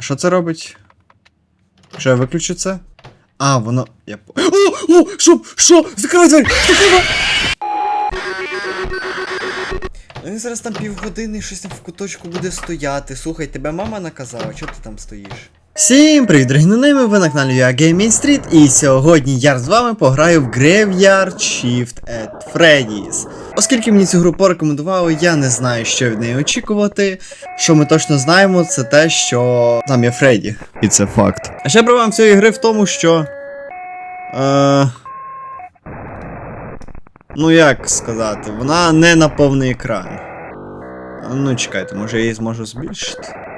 Що це робить? Що я виключу це? А, воно. Я. О! О! Що? Що? Закривай двері! Закривай! Він зараз там півгодини щось там в куточку буде стояти. Слухай, тебе мама наказала, чого ти там стоїш? Всім привіт, дорогі нонейми, ви на каналі Gaming Street, і сьогодні я з вами пограю в Graveyard Shift at Freddy's. Оскільки мені цю гру порекомендували, я не знаю, що від неї очікувати. Що ми точно знаємо, це те, що там є Фредді. І це факт. А ще проблема цієї гри в тому, що. Е... Ну як сказати, вона не на повний екран. Ну, чекайте, може я її зможу збільшити.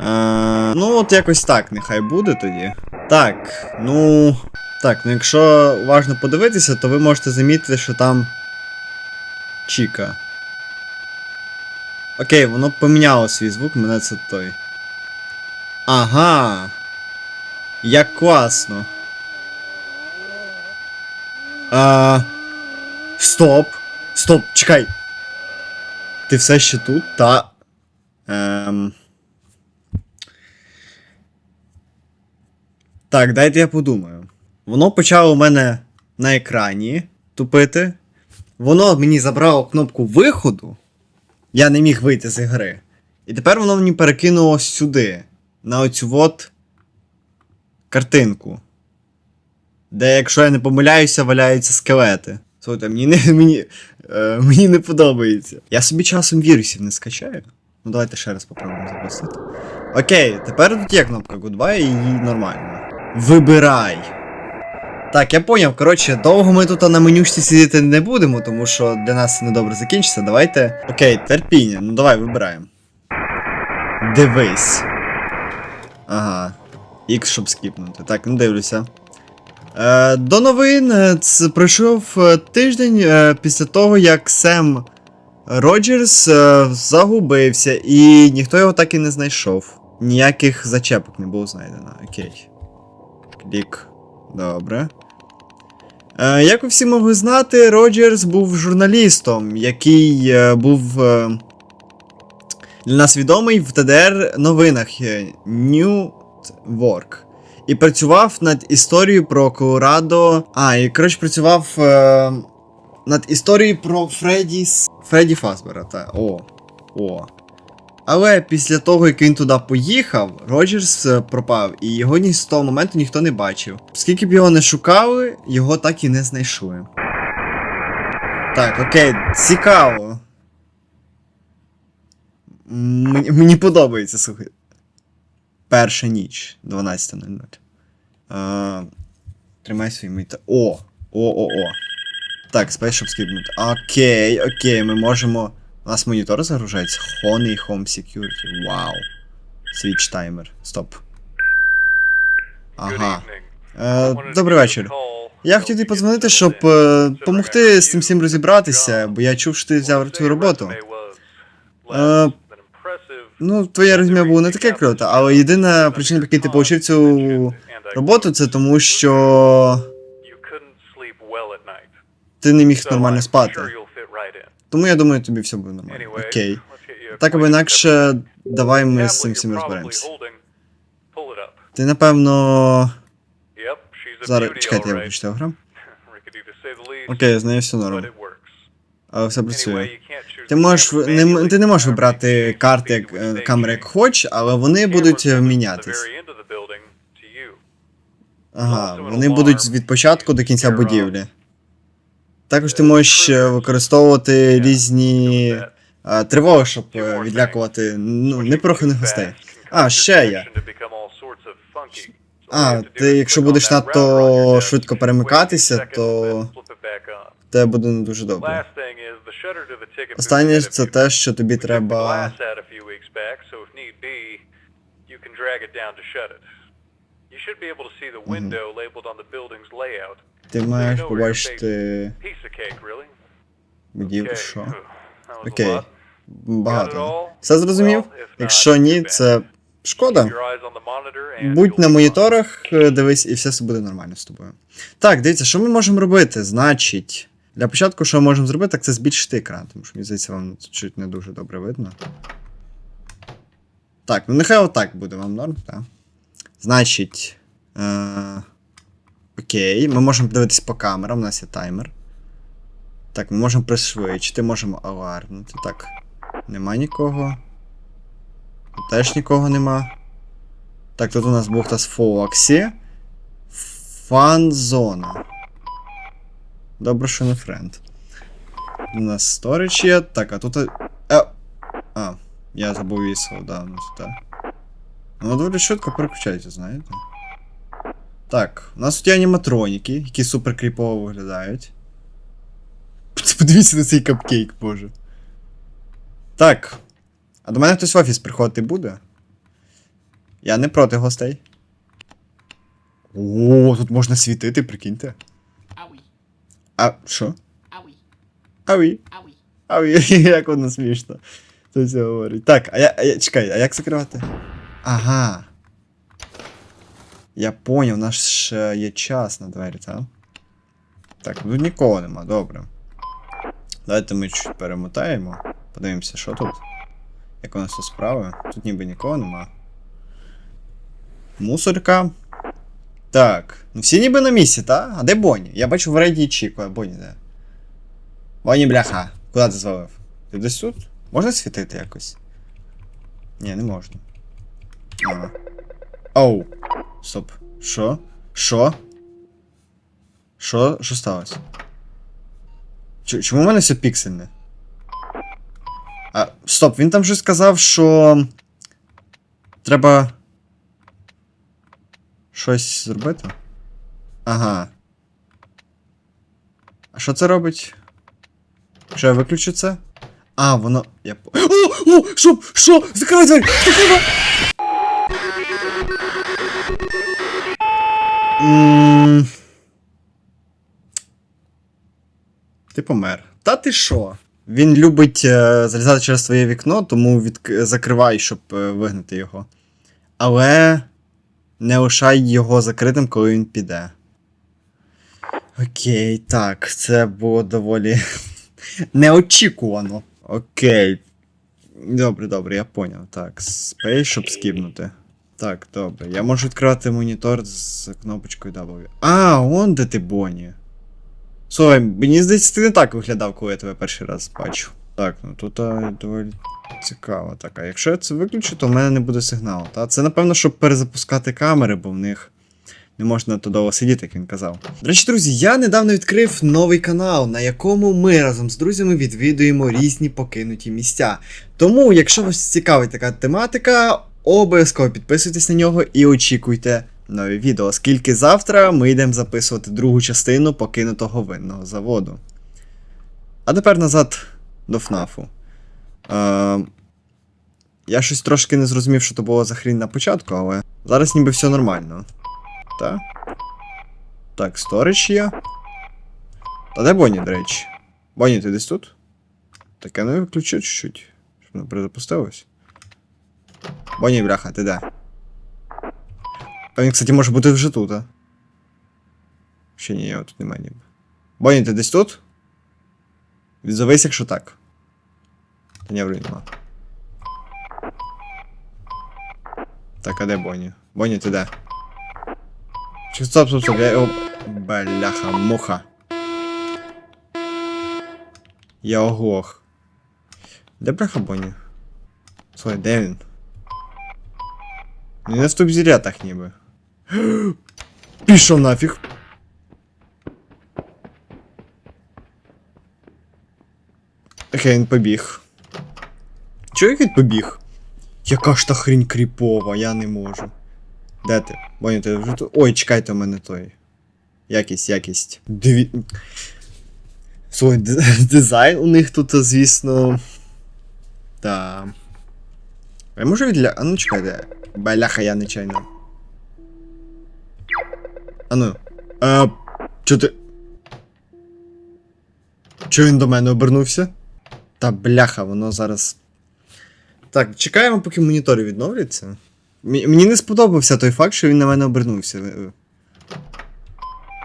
Е, ну, от якось так, нехай буде тоді. Так, ну. Так, ну якщо уважно подивитися, то ви можете замітити, що там. Чіка. Окей, воно поміняло свій звук, мене це той. Ага. Як класно. А... Стоп. Стоп, чекай. Ти все ще тут? Та. Ем... Так, дайте я подумаю. Воно почало у мене на екрані тупити. Воно мені забрало кнопку виходу. Я не міг вийти з гри. І тепер воно мені перекинуло сюди. На оцю от картинку. Де, якщо я не помиляюся, валяються скелети. Слухайте, мені не, мені, е, мені не подобається. Я собі часом вірусів не скачаю. Ну давайте ще раз попробуємо запустити. Окей, тепер тут є кнопка Goodbye і її нормально. Вибирай. Так, я поняв. Коротше, довго ми тут на менюшці сидіти не будемо, тому що для нас це недобре закінчиться. Давайте. Окей, терпіння. Ну давай вибираємо. Дивись. Ага. X, щоб скіпнути. Так, ну дивлюся. Е, до новин е, ц- пройшов е, тиждень е, після того, як Сем Роджерс е, загубився, і ніхто його так і не знайшов. Ніяких зачепок не було знайдено. Окей. Клік. Добре. Е, як ви всі могли знати, Роджерс був журналістом, який е, був е, для нас відомий в ТДР новинах е, New Work. І працював над історією про Колорадо. А, і коротше працював е, над історією про Фредді Фредді Фазбера. Та. О. О. Але після того, як він туди поїхав, Роджерс е, пропав, і його ні з того моменту ніхто не бачив. Скільки б його не шукали, його так і не знайшли. Так, окей, цікаво. Мені, мені подобається, слухай. Перша ніч, 12.00. Е, Тримай свій мita. О! О-о-о. Так, спейс, щоб скіпнути. Окей, окей, ми можемо. У нас монітор загружається. Honey Home Security. Вау. Switch таймер. Стоп. Ага. Е, добрий вечір. Я хотів тобі подзвонити, щоб е, допомогти з цим всім розібратися, бо я чув, що ти взяв твою роботу. Е, ну, твоє резюме було не таке круто, але єдина причина, по якій ти отримав цю роботу, це тому, що ти не міг нормально спати. Тому я думаю, тобі все буде нормально. Окей. Так або інакше, давай ми з цим всім розберемося. Ти напевно. Зараз чекайте, я виключу телеграм. Окей, з нею все норм. Але все працює. Ти можеш не, ти не можеш вибрати карти як е, камери як хоч, але вони будуть мінятись. Ага, вони будуть від початку до кінця будівлі. Також ти можеш е, використовувати різні е, тривоги, щоб е, відлякувати ну, непроханих гостей. А, ще є. А, ти якщо будеш надто швидко перемикатися, то це буде не дуже добре. Останнє це те, що тобі треба- треба. Ти маєш побачити будівлю, що? Окей. Багато. Все зрозумів? Якщо ні, це шкода. Будь на моніторах, е, дивись, і все буде нормально з тобою. Так, дивіться, що ми можемо робити? Значить, для початку, що ми можемо зробити, так це збільшити екран, тому що мені здається, вам чуть не дуже добре видно. Так, ну нехай отак буде вам норм, так. Значить. Е- окей, ми можемо дивитись по камерам, у нас є таймер. Так, ми можемо пришвидшити, можемо алармнути. Так. Нема нікого. Теж нікого нема. Так, тут у нас бухта з Фоксі. Фан-зона. Добре, що не френд. У нас сторіч є. Так, а тут. Е... А, я забув вісо, да, ну так. Ну, доволі швидко переключається, знаєте. Так, у нас тут є аніматроніки, які супер кріпово виглядають. Подивіться на цей капкейк, боже. Так. А до мене хтось в офіс приходити буде? Я не проти гостей. О, тут можна світити, прикиньте. Ауі, А що? ауі, Аві. ауі. Аві, як воно смішно. Це все говорить. Так, а я, а я. Чекай, а як закривати? Ага. Я поняв, у нас ж є час на двері, так? Так, тут нікого нема, добре. Давайте ми чуть перемотаємо. Подивимося, що тут. Як у нас тут справи. Тут ніби нікого нема. Мусорка. Так. Ну всі ніби на місці, так? А де Бонні? Я бачу в рейді Чіко, а Бонні де? Бонні, бляха. Куди ти звалив? Ти десь тут? Можна світити якось? Ні, не можна. Ага. Оу. Стоп. Що? Що? Що? Що сталося? Ч- чому в мене все піксельне? А, стоп, він там щось сказав, що. Треба. Щось зробити? Ага. А що це робить? Що я виключу це? А, воно. Я. О! О! Що? Що? Закривай двері! Закривай! Ти помер. Та ти що? Він любить е, залізати через твоє вікно, тому відк... закривай, щоб е, вигнати його. Але не лишай його закритим, коли він піде. Окей, так, це було доволі неочікувано. Окей. Добре, добре, я поняв. Так, Space, щоб скіпнути. Так, добре. Я можу відкривати монітор з кнопочкою W. А, он де ти, Бонні. Слухай, мені здається, ти не так виглядав, коли я тебе перший раз бачу. Так, ну тут а, доволі цікаво. Так, а якщо я це виключу, то в мене не буде сигналу. Та? Це напевно, щоб перезапускати камери, бо в них не можна то довго сидіти, як він казав. До речі, друзі, я недавно відкрив новий канал, на якому ми разом з друзями відвідуємо різні покинуті місця. Тому, якщо вас цікавить така тематика, обов'язково підписуйтесь на нього і очікуйте нові відео, оскільки завтра ми йдемо записувати другу частину покинутого винного заводу. А тепер назад до ФНАФу. Е, я щось трошки не зрозумів, що то було за хрінь на початку, але зараз ніби все нормально. Так? Так, сторіч є. Та де Бонні, до речі? Бонні, ти десь тут? Так я не виключу чуть-чуть, щоб воно перезапустилось. Бонні, бляха, ти де? А він, кстати, може бути вже тут, а? Ще ні, його тут немає ніби. Бонні, ти десь тут? Відзовись, якщо так. Та ні, вроді нема. Так, а де Бонні? Бонні, ти де? Чи стоп, стоп, стоп, я його. Бляха, муха. Я оглох. Де бляха Бонні? Слухай, де він? Не на стоп-зірятах ніби. Пішов нафіг. Окей, він побіг. Чого він побіг? Яка ж та хрінь кріпова, я не можу. Де ти? Боня, ти вже тут. Ой, чекайте, у мене той. Якість, якість. Диві. Д- дизайн у них тут, звісно. Та. Я можу відля. А ну чекайте. Баляха, я нечайно. А ну. А, чо ти. Чо він до мене обернувся? Та бляха, воно зараз. Так, чекаємо, поки монітори відновляться. Мені не сподобався той факт, що він на мене обернувся.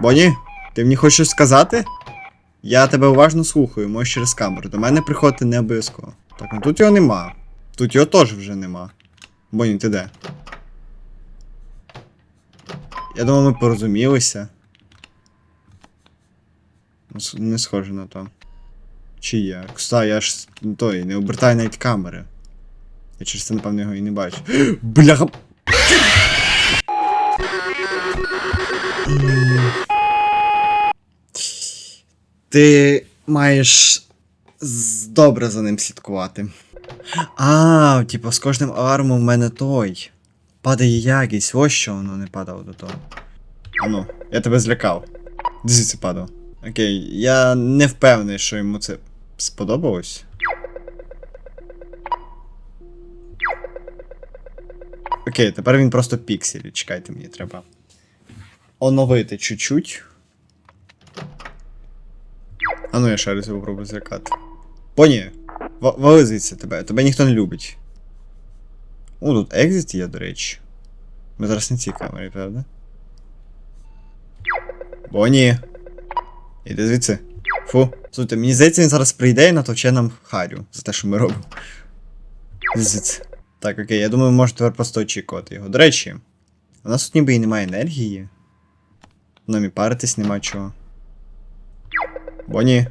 Боні, ти мені хочеш сказати? Я тебе уважно слухаю, можеш через камеру. До мене приходити не обов'язково. Так, ну тут його нема. Тут його теж вже нема. Бонні, ти де? Я думав, ми порозумілися. Ну, Не схоже на то. Чи я? Кста, я ж той, не обертаю навіть камери. Я через це, напевно, його і не бачу. Бляха. Ти маєш добре за ним слідкувати. А, типу, з кожним алармом в мене той. Падає якість, ось що воно не падало до того. Ану, я тебе злякав. Дивіться, падав. Окей, я не впевнений, що йому це сподобалось. Окей, тепер він просто пікселі. Чекайте, мені треба. Оновити чуть-чуть. А ну я раз попробую злякати. Поні, ва- вали звідси тебе, тебе ніхто не любить. О, тут екзит є, до речі. Ми зараз не цій камері, правда? Боні. Іди звідси. Фу. Слухайте, мені здається, він зараз прийде і натовче нам харю за те, що ми робимо. Звідси. Так, окей, я думаю, можна тепер просто очікувати його. До речі, у нас тут ніби і немає енергії. Нам і паритись нема чого. Боні.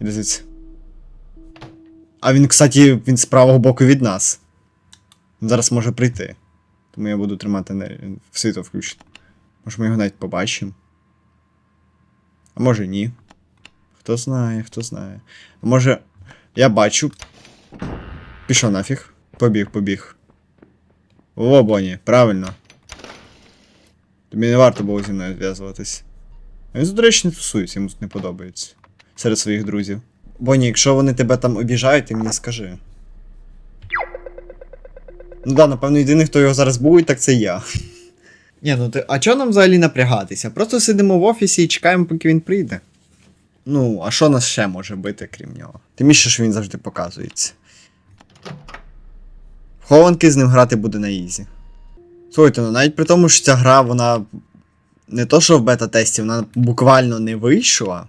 Іди звідси. А він, кстати, він з правого боку від нас. Він зараз може прийти. Тому я буду тримати енергію. Світло включено. Може ми його навіть побачимо. А може ні. Хто знає, хто знає. А може. Я бачу. Пішов нафіг. Побіг, побіг. О, Боні, правильно. Тобі не варто було зі мною зв'язуватись. А він, до речі, не тусується, йому не подобається. Серед своїх друзів. Боні, якщо вони тебе там обіжають, ти мені скажи. Ну да, напевно, єдиний, хто його зараз буде, так це я. Ні, ну ти. А чого нам взагалі напрягатися? Просто сидимо в офісі і чекаємо, поки він прийде. Ну, а що нас ще може бити, крім нього? Тим більше, що він завжди показується. В хованки з ним грати буде на ізі. Слухайте, ну навіть при тому, що ця гра, вона не то, що в бета-тесті, вона буквально не вийшла.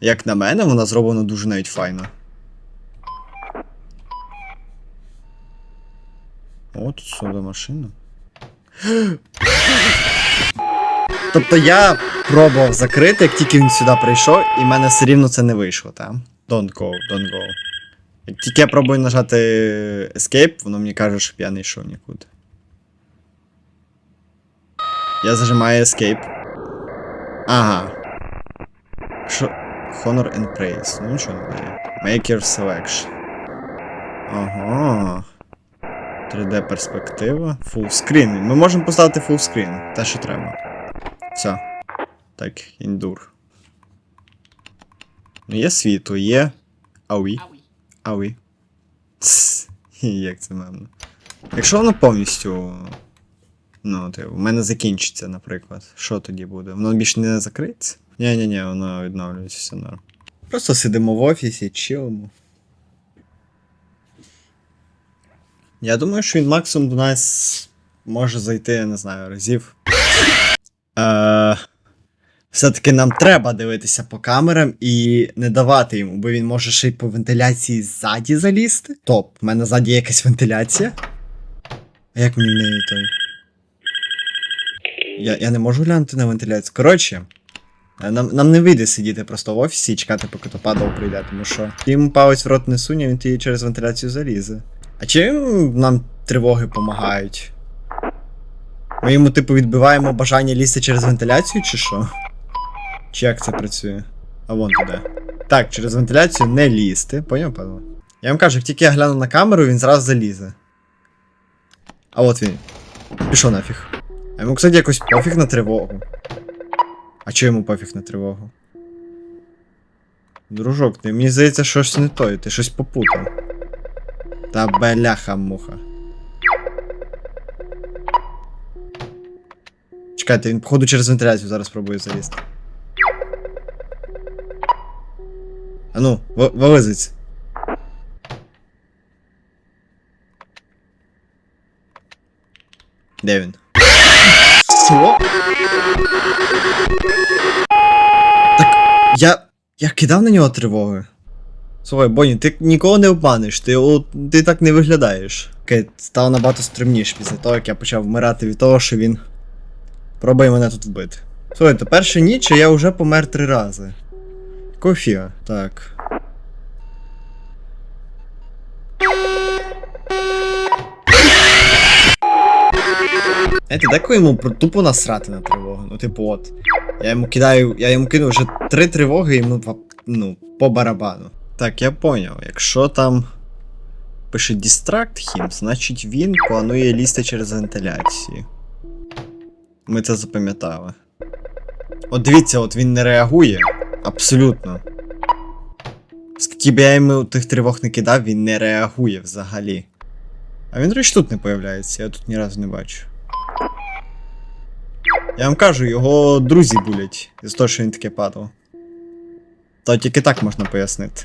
Як на мене, вона зроблена дуже навіть файно. О, тут сода машина. Тобто я пробував закрити, як тільки він сюди прийшов, і в мене все рівно це не вийшло, так? Don't go, don't go. Як тільки я пробую нажати Escape, воно мені каже, щоб я не йшов нікуди. Я зажимаю Escape. Ага. Що? Honor and Praise. Ну нічого не дає. Make your selection. Ага. 3D перспектива. Full screen. Ми можемо поставити full screen. Те, що треба. Все. Так, індур. Ну, є світло, є. Ауі. Ауі. Як це мемно. Якщо воно повністю. Ну, в мене закінчиться, наприклад. Що тоді буде? Воно більше не закриться? Ні-ні-ні, воно відновлюється все норм. Просто сидимо в офісі, чилимо. Я думаю, що він максимум до нас може зайти, я не знаю, разів. Е, все-таки нам треба дивитися по камерам і не давати йому, бо він може ще й по вентиляції ззаді залізти. Топ, в мене ззаді якась вентиляція. А як мені неї той? Я, я не можу глянути на вентиляцію. Коротше, нам, нам не вийде сидіти просто в офісі і чекати, поки то падав прийде, тому що йому палець в рот не суне, він тоді через вентиляцію залізе. А чим нам тривоги допомагають? Ми йому, типу, відбиваємо бажання лізти через вентиляцію, чи що? Чи як це працює? А вон туди. Так, через вентиляцію не лізти. Поняв, Павло? Я вам кажу, як тільки я гляну на камеру, він зразу залізе. А от він. Пішов нафіг. А йому, кстати, якось пофіг на тривогу. А чого йому пофіг на тривогу? Дружок, ти мені здається, щось не то, ти щось попутав. Та бляха муха. Чекайте, він, походу, через вентиляцію зараз пробує залізти. А ну, вилазить. Де він? Що? Так, я. Я кидав на нього тривоги. Слухай, Бонні, ти нікого не обманеш, ти, от, ти так не виглядаєш. Окей, стало набагато стрімніше після того, як я почав вмирати від того, що він пробує мене тут вбити. Слухай, то перша ніч, я вже помер три рази. Кофія. Так. Знаєте, деколи йому тупо насрати на тривогу. Ну, типу, от. Я йому кидаю, я йому кину вже три тривоги, і йому ну, по барабану. Так, я поняв. Якщо там пише Distract him, значить він планує лізти через вентиляцію. Ми це запам'ятали. От дивіться, от він не реагує. Абсолютно. Скільки б я йому тих тривог не кидав, він не реагує взагалі. А він речі тут не появляється, я тут ні разу не бачу. Я вам кажу, його друзі булять із того, що він таке падав. То тільки так можна пояснити.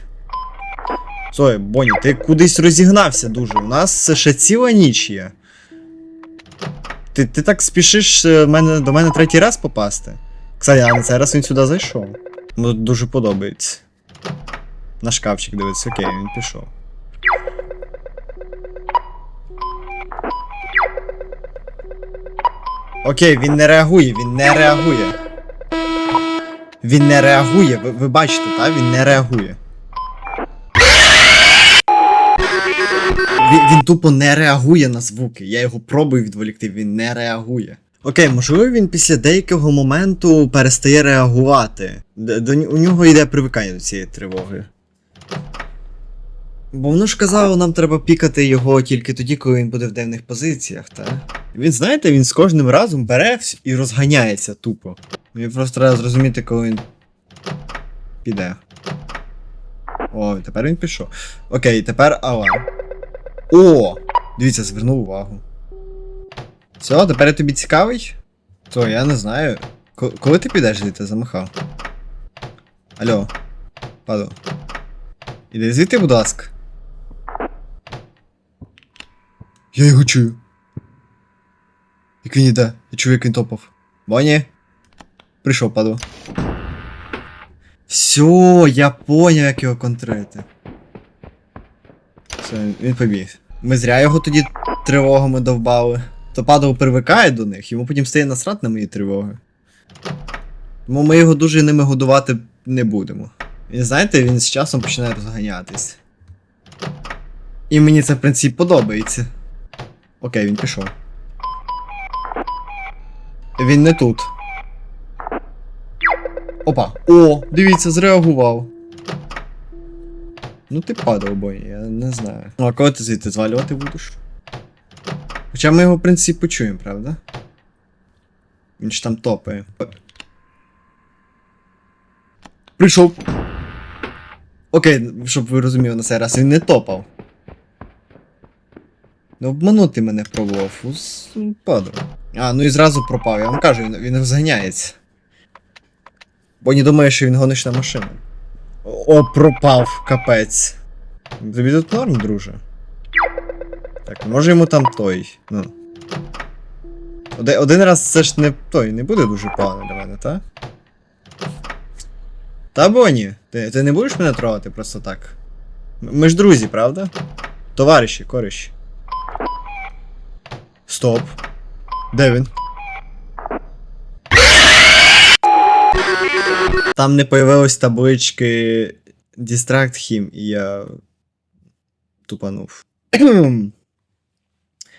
Слухай, Бонні, ти кудись розігнався дуже. У нас ще ціла ніч є. Ти, ти так спішиш е, мене, до мене третій раз попасти. Кстати, а на цей раз він сюди зайшов. Йому тут дуже подобається. На шкафчик дивиться, окей, він пішов. Окей, він не реагує, він не реагує. Він не реагує, ви, ви бачите, так? Він не реагує. Він, він тупо не реагує на звуки. Я його пробую відволікти, він не реагує. Окей, можливо, він після деякого моменту перестає реагувати. Д- До, у нього йде привикання до цієї тривоги. Бо воно ж казало, нам треба пікати його тільки тоді, коли він буде в дивних позиціях, та? Він, знаєте, він з кожним разом бере і розганяється тупо. Мені просто треба зрозуміти, коли він піде. О, тепер він пішов. Окей, тепер Алан. О! Дивіться, звернув увагу. Все, тепер я тобі цікавий? То, я не знаю. Ко- коли ти підеш звідти, замахав? Алло. Падо. Іди звідти, будь ласка. Я його чую. Як він іде, я чую, як він топав. Боні. Прийшов, падло. Все, я поняв, як його контрити. Все, він побіг. Ми зря його тоді тривогами довбали. То падав привикає до них, йому потім стає насрат на мої тривоги. Тому ми його дуже ними годувати не будемо. І знаєте, він з часом починає розганятись. І мені це в принципі подобається. Окей, він пішов. Він не тут. Опа. О, дивіться, зреагував. Ну ти падав, бой, я не знаю. Ну, а коли ти звідти звалювати будеш? Хоча ми його, в принципі, почуємо, правда? Він ж там топає. Прийшов. Окей, щоб ви розуміли на цей раз, він не топав. Ну, обманути мене пробував. Падав. А, ну і зразу пропав, я вам кажу, він, він розганяється. Бо не думає, що він гоночна машина. О, пропав, капець. Тобі тут норм, друже. Так, може йому там той. Ну. Один, один раз це ж не той, не буде дуже погано для мене, та? Та Боні, ти, ти не будеш мене трогати просто так? Ми ж друзі, правда? Товариші, кориші. Стоп. Де він? Там не появилось таблички Distract him, і я тупанув.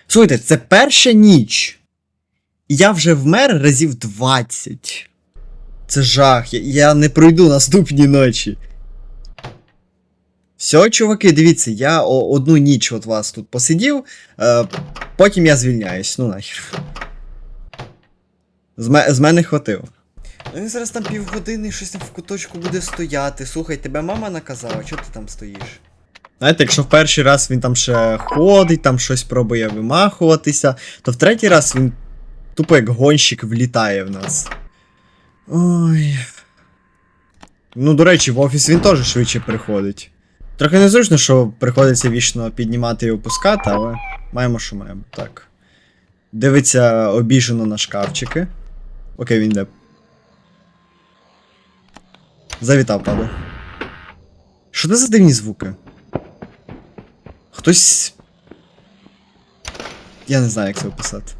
Слухайте, це перша ніч. Я вже вмер разів 20. Це жах. Я, я не пройду наступні ночі. Все, чуваки, дивіться, я одну ніч от вас тут посидів, е, потім я звільняюсь, ну нахер. З, з мене хватило. Ну він зараз там півгодини щось там в куточку буде стояти. Слухай, тебе мама наказала, чого ти там стоїш? Знаєте, якщо в перший раз він там ще ходить, там щось пробує вимахуватися, то в третій раз він тупо як гонщик влітає в нас. Ой. Ну, до речі, в офіс він теж швидше приходить. Трохи незручно, що приходиться вічно піднімати і опускати, але маємо, що маємо. Так. Дивиться обіжено на шкафчики. Окей, він йде. Завітав, паду. Що це за дивні звуки? Хтось. Я не знаю, як це описати.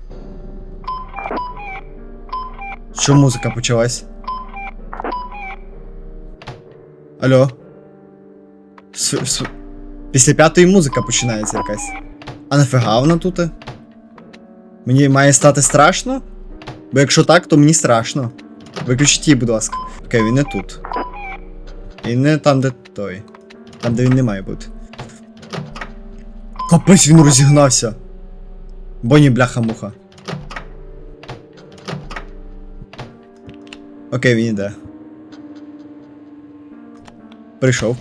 Що музика почалась? Алло? Після п'ятої музика починається якась. А нафіга вона тут? Мені має стати страшно? Бо якщо так, то мені страшно. Виключіть її, будь ласка. Окей, він не тут. І не там, де той. Там, де він не має бути. Капець він розігнався. Боні бляха-муха. Окей, він іде. Прийшов.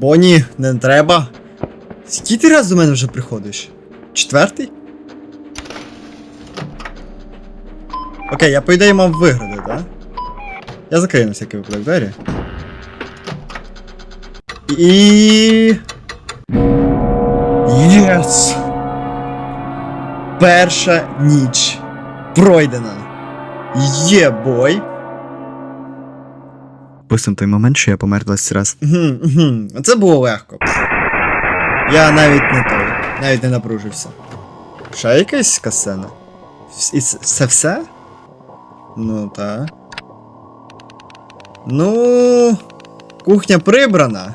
Боні, не треба. Скільки ти раз до мене вже приходиш? Четвертий? Окей, я по ідеї мав виграти, так? Я закрию на всякий випадок двері. І. Єс! Перша ніч пройдена. Є бой. Пустим той момент, що я помер 20 раз. Це було легко. Я навіть не той, навіть не напружився. Ще якась касцена? І це все? Ну, так. Ну. Кухня прибрана.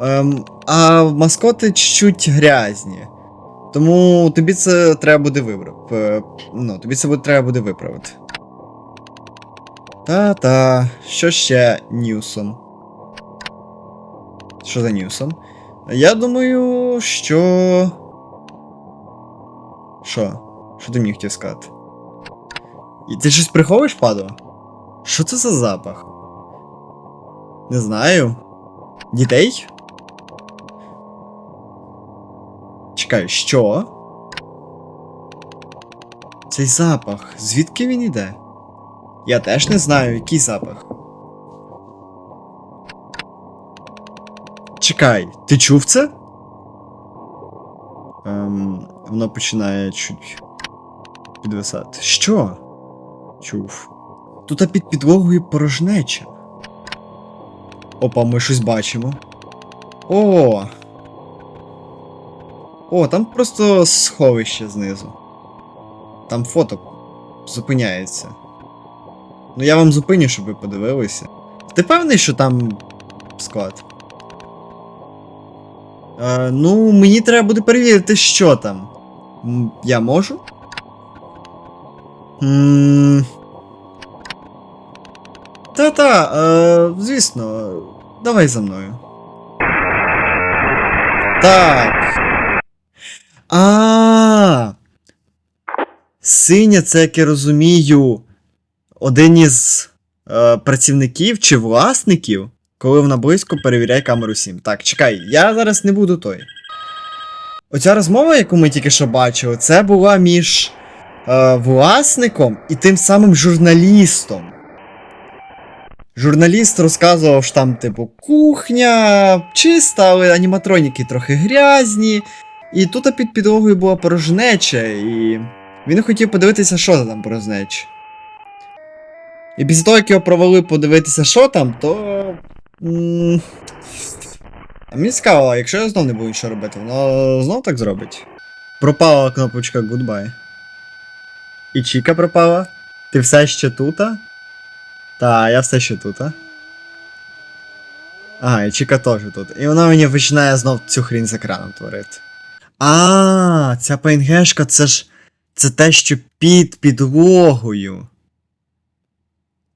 Ем, а маскоти чуть-чуть грязні. Тому тобі це треба буде виправити. Ну, тобі це треба буде виправити. Та-та, що ще Ньюсон? Що за Ньюсон? Я думаю, що. Що? Що ти мені хотів сказати? І ти щось приховуєш, падо? Що це за запах? Не знаю. Дітей? Чекай, що? Цей запах. Звідки він іде? Я теж не знаю, який запах. Чекай, ти чув це? Ем, воно починає чуть підвисати. Що? Чув. Тут під підлогою порожнеча. Опа, ми щось бачимо. О! О, там просто сховище знизу. Там фото зупиняється. Ну я вам зупиню, щоб ви подивилися. Ти певний, що там склад? Е, ну, мені треба буде перевірити, що там. Я можу? Та-та, е, звісно, давай за мною. Так. А. Синя, це як я розумію, один із е, працівників чи власників, коли вона близько перевіряє камеру 7. Так, чекай, я зараз не буду той. Оця розмова, яку ми тільки що бачили, це була між е, власником і тим самим журналістом. Журналіст розказував, що там, типу, кухня чиста, але аніматроніки трохи грязні. І тут під підлогою була порожнеча, і він хотів подивитися, що там порожнеча. І після того, як його провели подивитися, що там, то. А мені цікаво, якщо я знов не буду нічого робити, воно знов так зробить. Пропала кнопочка Goodbye. І Чіка пропала. Ти все ще тута? Та, я все ще тут. Ага, і Чіка теж тут. І вона мені починає знов цю хрінь з екраном творити. А, ця пейнгешка, це ж. Це те, що під підлогою.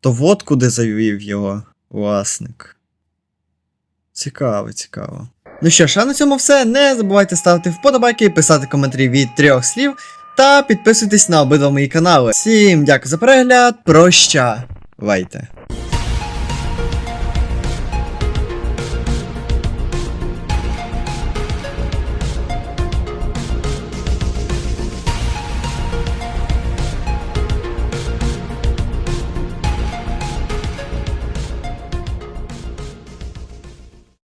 То от куди завів його власник. Цікаво, цікаво. Ну що ж, а на цьому все. Не забувайте ставити вподобайки, писати коментарі від трьох слів та підписуйтесь на обидва мої канали. Всім дякую за перегляд, прощавайте.